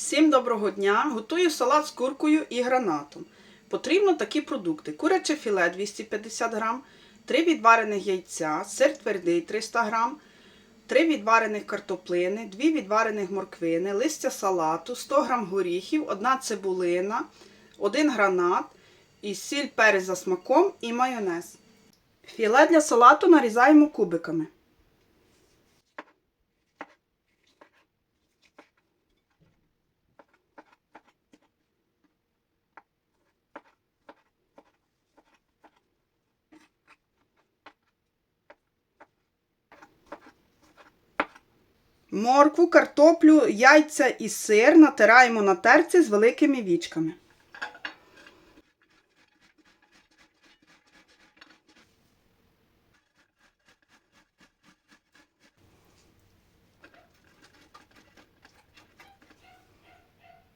Всім доброго дня! Готую салат з куркою і гранатом. Потрібно такі продукти: куряче філе 250 г, 3 відварених яйця, сир твердий 300 г, 3 відварених картоплини, 2 відварених морквини, листя салату, 100 г горіхів, 1 цибулина, 1 гранат, і сіль перець за смаком і майонез. Філе для салату нарізаємо кубиками. Моркву, картоплю, яйця і сир натираємо на терці з великими вічками.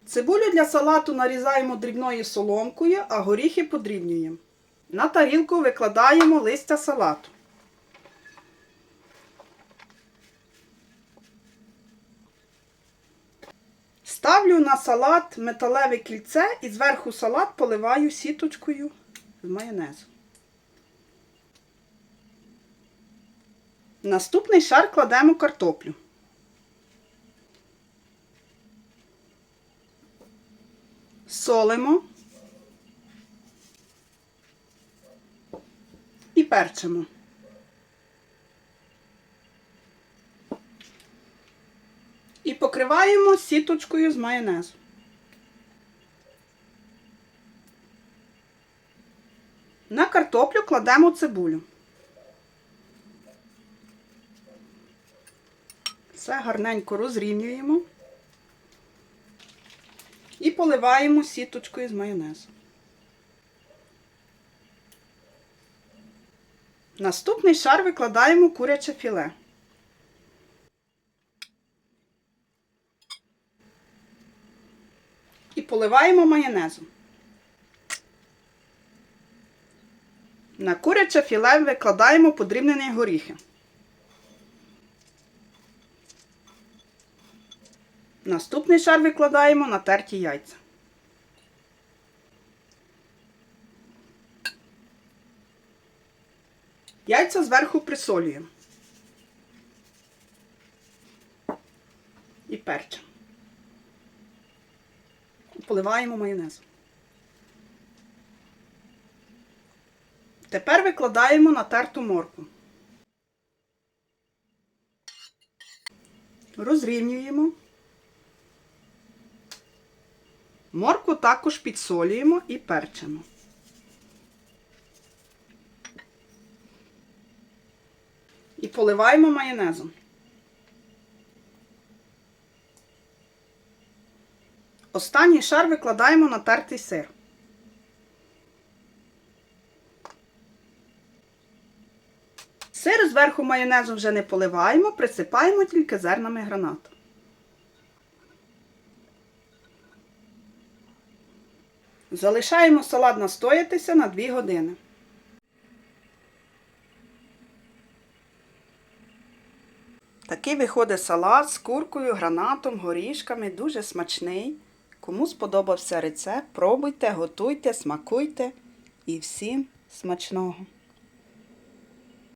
Цибулю для салату нарізаємо дрібною соломкою, а горіхи подрібнюємо. На тарілку викладаємо листя салату. Ставлю на салат металеве кільце і зверху салат поливаю сіточкою з майонезу. Наступний шар кладемо картоплю. Солимо і перчимо. І покриваємо сіточкою з майонезу. На картоплю кладемо цибулю. Все гарненько розрівнюємо і поливаємо сіточкою з майонезу. Наступний шар викладаємо куряче філе. І поливаємо майонезом. На куряче філе викладаємо подрібнені горіхи. Наступний шар викладаємо на терті яйця. Яйця зверху присолюємо. І перчимо поливаємо майонез. Тепер викладаємо на терту морку. Розрівнюємо. Морку також підсолюємо і перчимо. І поливаємо майонезом. Останній шар викладаємо на тертий сир. Сир зверху майонезу вже не поливаємо, присипаємо тільки зернами гранату. Залишаємо салат настоятися на 2 години. Такий виходить салат з куркою, гранатом, горішками, дуже смачний. Кому сподобався рецепт, пробуйте, готуйте, смакуйте і всім смачного!